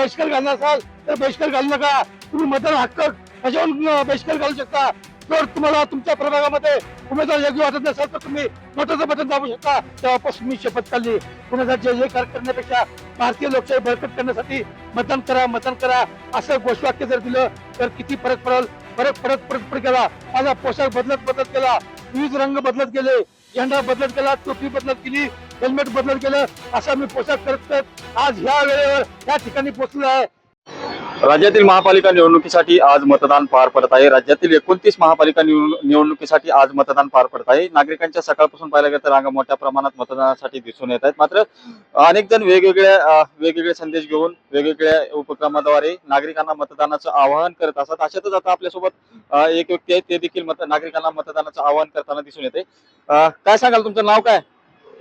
बहिष्कार घालणार असाल तर बहिष्कार घालू नका. तुम्ही मतदार हक्क बजावून बहिष्कार घालू शकता? जर तुम्हाला तुमच्या प्रभागामध्ये उमेदवार योग्य वाटत नसेल तर तुम्ही नोटाचं बटन दाबू शकता. तेव्हापासून मी शपथ काढली कुणाचा जय जयकार करण्यापेक्षा भारतीय लोकशाही बळकट करण्यासाठी मतदान करा मतदान करा. असं घोषवाक्य जर दिलं तर किती फरक पडेल? फरक पडत पडत पडत गेला. माझा पोशाख बदलत बदलत गेला. विविध रंग बदलत गेले. झेंडा बदलत गेला. टोपी बदलत गेली. हेल्मेट बदल केलं असा मी पोशाख करत करत आज ह्या वेळेवर या ठिकाणी पोहोचलो आहे. राज्यातील महापालिका निवडणुकीसाठी आज मतदान पार पडत आहे. राज्यातील एकोणतीस महापालिका निवड- निवडणुकीसाठी आज मतदान पार पडत आहे. नागरिकांच्या सकाळपासून पाहायला गेलं तर रांगा मोठ्या प्रमाणात मतदानासाठी दिसून येत आहेत. मात्र अनेक जण वेगवेगळ्या वेगवेगळे संदेश घेऊन वेगवेगळ्या उपक्रमाद्वारे नागरिकांना मतदानाचं आवाहन करत असतात. अशातच आता आपल्यासोबत एक व्यक्ती आहे. ते देखील मत नागरिकांना मतदानाचं आवाहन करताना दिसून येते. काय सांगाल? तुमचं नाव काय?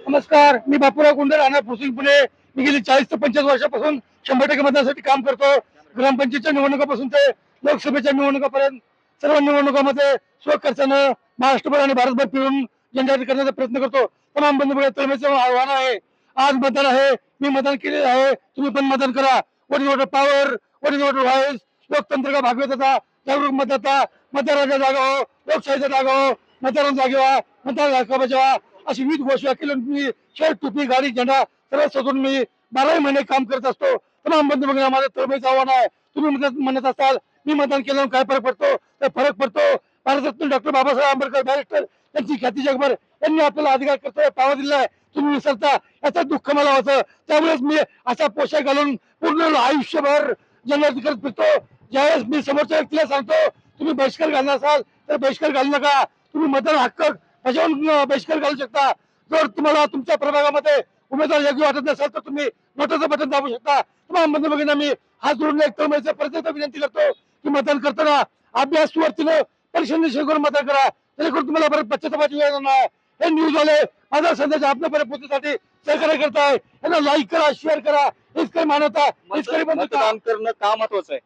नमस्कार मी बापूराव गुंडे राहणार पुसिंग पुणे. मी गेली चाळीस ते पंचवीस वर्षापासून शंभर टक्के मतदानासाठी काम करतो. ग्रामपंचायतच्या निवडणुकापासून ते लोकसभेच्या निवडणुकापर्यंत सर्व निवडणुकामध्ये स्वखर्चानं महाराष्ट्रभर आणि भारतभर फिरून जनजागृती करण्याचा प्रयत्न करतो. तमाम बंधू तळमेचं आव्हान आहे. आज मतदान आहे. मी मतदान केलेलं आहे. तुम्ही पण मतदान करा. Vote is voter power vote is voter voice लोकतंत्र का भागवतता जागरूक मतदाता मतदाराच्या जागा हो लोकशाहीचा जागा हो मतदारांना जागे व्हा मतदार हक्क बजावा. अशी विविध घोषणा केली मी शर्ट टोपी गाडी झेंडा सर्व सजून मी बाराही महिने काम करत असतो. तमाम बंधुभगिना माझं तळमळीचं आव्हान आहे. तुम्ही म्हणत असाल मी मतदान केल्यावर काय फरक पडतो? तर फरक पडतो. भारतरत्न डॉक्टर बाबासाहेब आंबेडकर बॅरिस्टर त्यांची ख्याती जगभर. यांनी आपल्याला अधिकार कर्तव्य पावा दिलाय. तुम्ही विसरता. याचं दुःख मला होतं त्यामुळेच मी असा पोशाख घालून पूर्ण आयुष्यभर जनजागृती करत फिरतो. ज्यावेळेस मी समोरच्या व्यक्तीला सांगतो तुम्ही बहिष्कार घालणार असाल तर बहिष्कार घालू नका. तुम्ही मतदान हक्क अं, बहिष्कार घालू शकता. जर तुम्हाला तुमच्या प्रभागामध्ये उमेदवार योग्य वाटत नसेल तर तुम्ही नोटाचं बटन दाबू शकता. तमाम बंधू भगिनी मी हात जोडून एक तळमळीचं परत विनंती करतो की मतदान करताना अभ्यास सुवर्तीनं परीक्षा निश्चय करून मतदान करा. जेणेकरून तुम्हाला परत पश्चातापाची वेळ नाही. हे न्यूज वाले माझा संदेश आपल्यापर्यंत पोहोचण्यासाठी सहकार्य करताय. यांना लाईक करा शेअर करा. हेच काही मानवता बंधुता मतदान करणं का महत्वाचं आहे?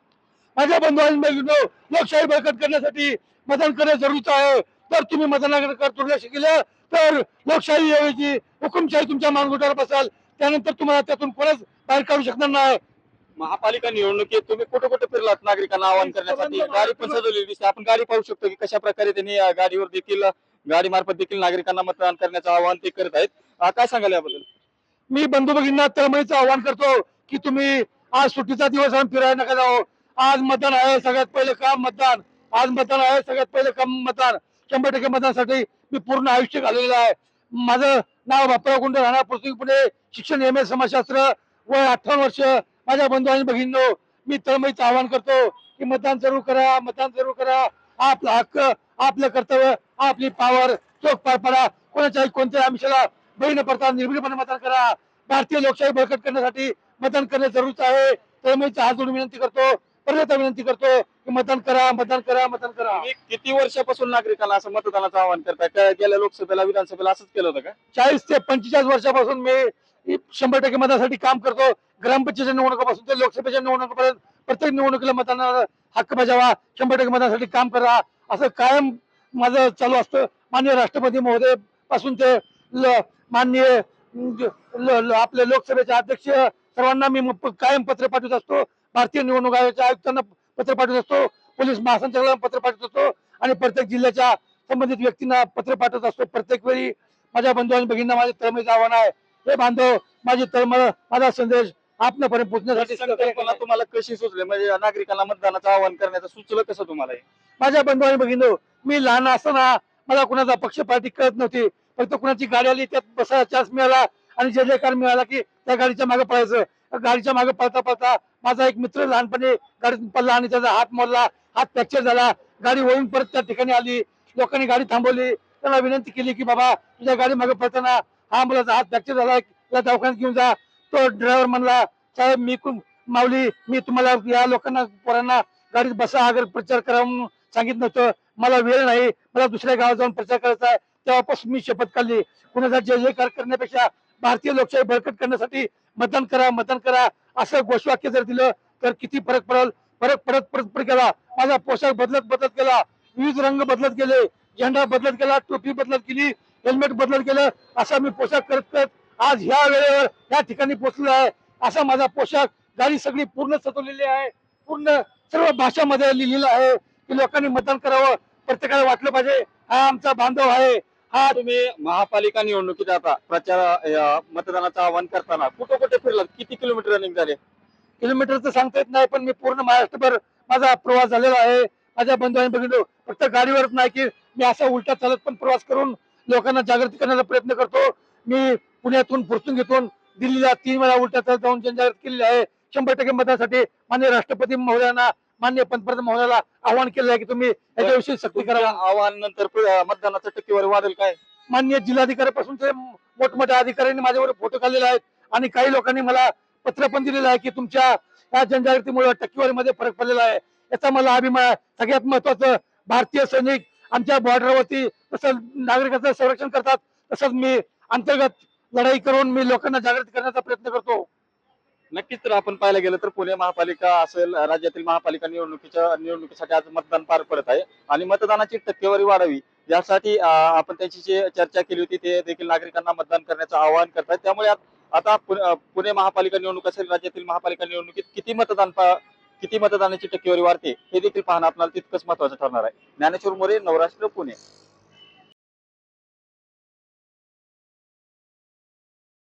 माझ्या बंधू लोकशाही बळकट करण्यासाठी मतदान करणं जरुरीचं आहे. जर तुम्ही मतदानाकडे दुर्लक्ष केलं तर लोकशाही ऐवजी हुकुमशाही तुमच्या मानगुटावर बसाल. त्यानंतर तुम्हाला त्यातून कोणच बाहेर काढू शकणार नाही. महापालिका निवडणुकीत तुम्ही कुठे कुठे फिरलात नागरिकांना आवाहन करण्यासाठी? गाडी पण सजवलेली दिसते. आपण गाडी पाहू शकतो की कशा प्रकारे त्यांनी गाडीवर देखील गाडी मार्फत देखील नागरिकांना मतदान करण्याचं आवाहन ते करत आहेत. काय सांगाल याबद्दल? मी बंधू भगिनींना तळमळीचं आवाहन करतो की तुम्ही आज सुट्टीचा दिवस आहे फिरायला नका जाओ आज मतदान आहे सगळ्यात पहिले काम मतदान. आज मतदान आहे सगळ्यात पहिले काम मतदान. शंभर टक्के मतदानासाठी मी पूर्ण आयुष्य घालवलेलं आहे. माझं नाव बापराव गुंड राहणार पृथ्वी पुणे शिक्षण एम ए समाजशास्त्र वय अठ्ठावन्न वर्ष. माझ्या बंधू आणि भगिनींनो मी तळमळीचं आवाहन करतो की मतदान जरूर करा मतदान जरूर करा. आपला हक्क आपलं कर्तव्य आपली पावर चोख पार पडा. कोणाच्याही कोणत्याही आमिषाला बळी न पडता निर्भीडपणे मतदान करा. भारतीय लोकशाही बळकट करण्यासाठी मतदान करणे जरुरीच आहे. तळमळीचा हात जोडून विनंती करतो. परत विनंती करतो की मतदान करा मतदान करा मतदान करा. तुम्ही किती वर्षापासून नागरिकांना असं मतदानाचं आवाहन करताय? काय गेल्या लोकसभेला विधानसभेला असंच केलं होतं का? चाळीस ते पंचेचाळीस वर्षापासून मी शंभर टक्के मतदानासाठी काम करतो. ग्रामपंचायतच्या निवडणुकापासून ते लोकसभेच्या निवडणुकीपर्यंत प्रत्येक निवडणुकीला मतदानाला हक्क बजावा. शंभर टक्के मतदानासाठी काम करा. असं कायम माझं चालू असतं. माननीय राष्ट्रपती महोदयपासून ते माननीय आपले लोकसभेचे अध्यक्ष सर्वांना म- कायम पत्र पाठवत असतो. भारतीय निवडणूक आयोगाच्या आयुक्तांना पत्र पाठवत असतो. पोलीस महासंचालकांना पत्र पाठवत असतो. आणि प्रत्येक जिल्ह्याच्या संबंधित व्यक्तींना पत्र पाठवत असतो. प्रत्येक वेळी माझ्या बंधू आणि भगिनींना माझे तळमळीचं आव्हान आहे. हे बांधव माझी तळमळ माझा संदेश आपल्यापर्यंत पोहोचण्यासाठी संकल्पना. तुम्हाला कशी सुचली? म्हणजे नागरिकांना मतदानाचं आवाहन करण्याचं सुचलं कसं तुम्हाला हे? माझ्या बंधू आणि भगिनी मी लहान असताना मला कुणाचा पक्ष पार्टी कळत नव्हती. फक्त कुणाची गाडी आली त्यात बसायला चान्स मिळाला. आणि जे जे मिळाला की त्या गाडीच्या मागे पळायचं. गाडीच्या मागे पळता पळता माझा एक मित्र लहानपणी गाडीतून पडला आणि त्याचा हात मोडला. हात फ्रॅक्चर झाला. गाडी वळून परत त्या ठिकाणी आली. लोकांनी गाडी थांबवली. त्याला विनंती केली की बाबा तुझ्या गाडी मागे पळताना हा मुलाचा हात फ्रॅक्चर झाला. या दवाखान्यात घेऊन जा. तो ड्रायव्हर म्हणला साहेब मी माऊली. मी तुम्हाला या लोकांना पोरांना गाडीत बसा. अगर प्रचार करा म्हणून सांगितलं नव्हतं. मला वेळ नाही. मला दुसऱ्या गावात जाऊन प्रचार करायचा आहे. तेव्हापासून मी शपथ काढली. कुणाचा जय जयकार करण्यापेक्षा भारतीय लोकशाही बळकट करण्यासाठी मतदान करा मतदान करा असं घोषवाक्य जर दिलं तर किती फरक पडेल? फरक पडत पडत पडत गेला. माझा पोशाख बदलत बदलत गेला. विविध रंग बदलत गेले. झेंडा बदलत गेला टोपी बदलत गेली हेल्मेट बदलत गेलं असा मी पोशाख करत करत आज ह्या वेळेवर या ठिकाणी पोहोचलो आहे. असा माझा पोशाख गाडी सगळी पूर्ण सजवलेली आहे. पूर्ण सर्व भाषामध्ये लिहिलेलं आहे की लोकांनी मतदान करावं. प्रत्येकाला वाटलं पाहिजे हा आमचा बांधव आहे. हा तुम्ही महापालिका निवडणुकीत आता प्रचार मतदानाचं आवाहन करताना कुठे कुठे फिरलात? किती किलोमीटर रनिंग झाले? किलोमीटरचं सांगता येत नाही पण मी पूर्ण महाराष्ट्रभर माझा प्रवास झालेला आहे. माझ्या बंधूंनी बघितलं फक्त गाडीवरच नाही की मी असा उलटा चालत पण प्रवास करून लोकांना जागृती करण्याचा प्रयत्न करतो. मी पुण्यातून फुरसुंगीतून दिल्लीला तीन वेळा उलटा चालत जाऊन जनजागृती केलेली आहे. शंभर टक्के मतासाठी मान्य राष्ट्रपती महोदयांना मान्य पंतप्रधान महोदयाला आवाहन केलं आहे की तुम्ही याच्याविषयी सक्ती करा आवाहन नंतर मतदानाचं टक्केवारी वाढेल काय? मान्य जिल्हाधिकाऱ्यापासून ते मोठमोठ्या अधिकाऱ्यांनी माझ्यावर फोटो काढलेले आहेत आणि काही लोकांनी मला पत्र पण दिलेलं आहे की तुमच्या या जनजागृतीमुळे टक्केवारीमध्ये फरक पडलेला आहे. याचा मला अभिमान. सगळ्यात महत्वाचं भारतीय सैनिक आमच्या बॉर्डरवरती तसंच नागरिकांचं संरक्षण करतात. तसंच मी अंतर्गत लढाई करून मी लोकांना जागृत करण्याचा प्रयत्न करतो. नक्कीच तर आपण पाहायला गेलं तर पुणे महापालिका असेल राज्यातील महापालिका निवडणुकीच्या निवडणुकीसाठी आज मतदान पार पडत आहे. आणि मतदानाची टक्केवारी वाढावी यासाठी आपण त्यांची जी चर्चा केली होती ते देखील नागरिकांना मतदान करण्याचं आवाहन करतात त्यामुळे आता पुणे महापालिका निवडणूक असेल राज्यातील महापालिका निवडणुकीत किती मतदान किती मतदानाची टक्केवारी वाढते हे देखील पाहणं आपल्याला तितकंच महत्वाचं ठरणार आहे. ज्ञानेश्वर मोरे नवराष्ट्र पुणे.